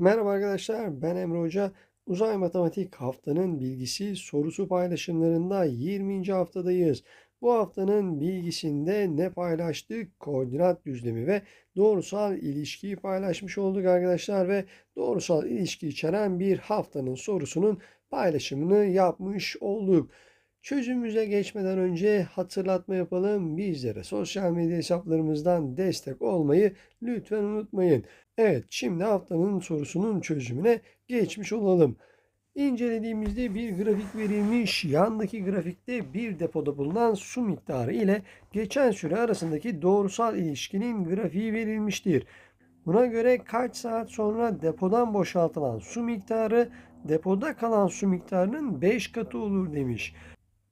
Merhaba arkadaşlar, ben Emre Hoca. Uzay Matematik haftanın bilgisi sorusu paylaşımlarında 20. haftadayız. Bu haftanın bilgisinde ne paylaştık? Koordinat düzlemi ve doğrusal ilişkiyi paylaşmış olduk arkadaşlar ve doğrusal ilişki içeren bir haftanın sorusunun paylaşımını yapmış olduk. Çözümümüze geçmeden önce hatırlatma yapalım. Bizlere sosyal medya hesaplarımızdan destek olmayı lütfen unutmayın. Evet, şimdi haftanın sorusunun çözümüne geçmiş olalım. İncelediğimizde bir grafik verilmiş. Yandaki grafikte bir depoda bulunan su miktarı ile geçen süre arasındaki doğrusal ilişkinin grafiği verilmiştir. Buna göre kaç saat sonra depodan boşaltılan su miktarı depoda kalan su miktarının 5 katı olur demiş.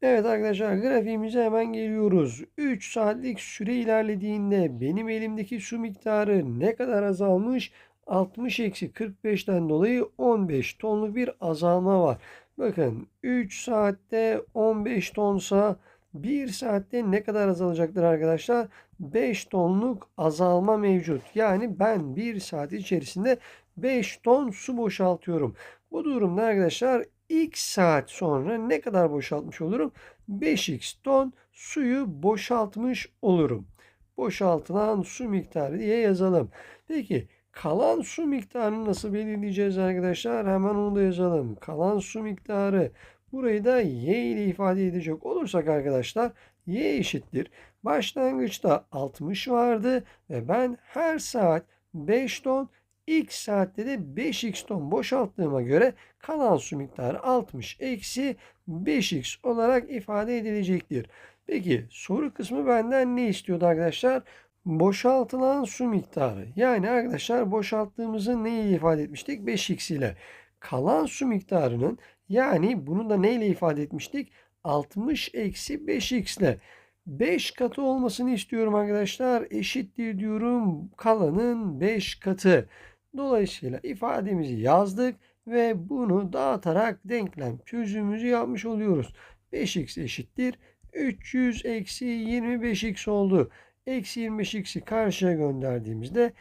Evet arkadaşlar grafiğimize hemen geliyoruz. 3 saatlik süre ilerlediğinde benim elimdeki su miktarı ne kadar azalmış? 60 eksi 45'ten dolayı 15 tonluk bir azalma var. Bakın 3 saatte 15 tonsa 1 saatte ne kadar azalacaktır arkadaşlar? 5 tonluk azalma mevcut. Yani ben 1 saat içerisinde 5 ton su boşaltıyorum. Bu durumda arkadaşlar x saat sonra ne kadar boşaltmış olurum? 5x ton suyu boşaltmış olurum. Boşaltılan su miktarı diye yazalım. Peki kalan su miktarını nasıl belirleyeceğiz arkadaşlar? Hemen onu da yazalım. Kalan su miktarı. Burayı da y ile ifade edecek olursak arkadaşlar y eşittir. Başlangıçta 60 vardı ve ben her saat 5 ton X saatte de 5x ton boşalttığıma göre kalan su miktarı 60 eksi 5x olarak ifade edilecektir. Peki soru kısmı benden ne istiyordu arkadaşlar? Boşaltılan su miktarı. Yani arkadaşlar boşalttığımızı neyle ifade etmiştik? 5x ile. Kalan su miktarının yani bunu da neyle ifade etmiştik? 60 eksi 5x ile. 5 katı olmasını istiyorum arkadaşlar. Eşittir diyorum kalanın 5 katı. Dolayısıyla ifademizi yazdık ve bunu dağıtarak denklem çözümümüzü yapmış oluyoruz. 5x eşittir 300 eksi 25x oldu. Eksi 25x'i karşıya gönderdiğimizde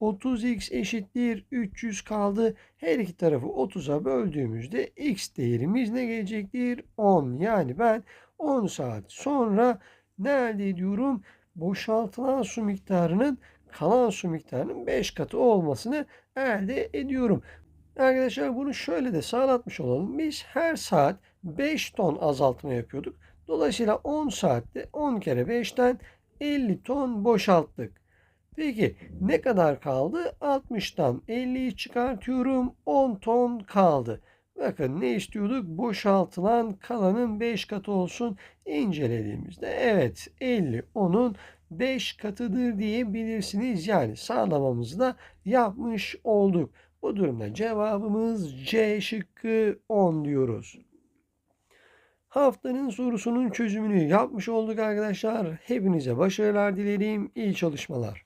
30x eşittir 300 kaldı. Her iki tarafı 30'a böldüğümüzde x değerimiz ne gelecektir? 10. Yani ben 10 saat sonra ne elde ediyorum? Boşaltılan su miktarının kalan su miktarının 5 katı olmasını elde ediyorum. Arkadaşlar bunu şöyle de sağlatmış olalım. Biz her saat 5 ton azaltma yapıyorduk. Dolayısıyla 10 saatte 10 kere 5'ten 50 ton boşalttık. Peki ne kadar kaldı? 60'tan 50'yi çıkartıyorum. 10 ton kaldı. Bakın ne istiyorduk? Boşaltılan kalanın 5 katı olsun. İncelediğimizde evet 50 onun 5 katıdır diyebilirsiniz. Yani sağlamamızı da yapmış olduk. Bu durumda cevabımız C şıkkı 10 diyoruz. Haftanın sorusunun çözümünü yapmış olduk arkadaşlar. Hepinize başarılar dilerim. İyi çalışmalar.